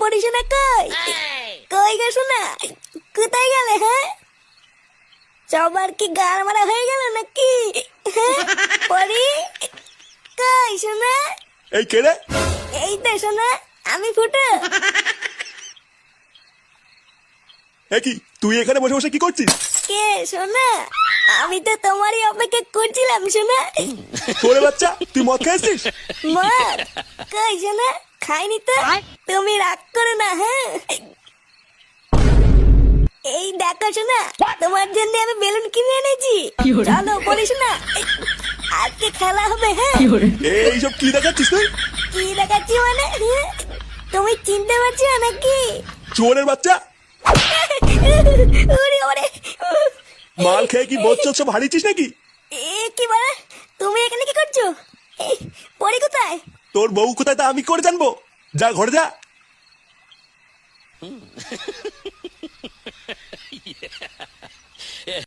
পড়িশোনা কই? কই গো শোনা কোথায় গেলে হ্যাঁ? সবার কি মারা হয়ে গেল নাকি? হ্যাঁ? পড়ি? কই শোনা এই কে রে? এই তো শোনা আমি ফুটো। কি তুই এখানে বসে বসে কি করছিস? কে শোনা আমি তো তোমারই অপেক্ষা করছিলাম শোনা তোরে বাচ্চা তুই মদ খাইছিস মার কই শোনা খাইনি তো? তুমি দেখো শোনা তোমার জন্য আমি বেলুন কিনে এনেছি। চলো বলিস না। আজকে খেলা হবে হ্যাঁ? এইসব কি দেখাচ্ছিস তুই? কি দেখাচ্ছি মানে? তুমি চিনতে পারছ নাকি? চোরের বাচ্চা? ওরে ওরে। মাল খেয়ে কি বোধ সব হারিয়েছিস নাকি? এ কি বলে? তুমি এখানে কি করছ? পরি কোথায়? তোর বউ কোথায় তা আমি করে জানব। যা ঘরে যা।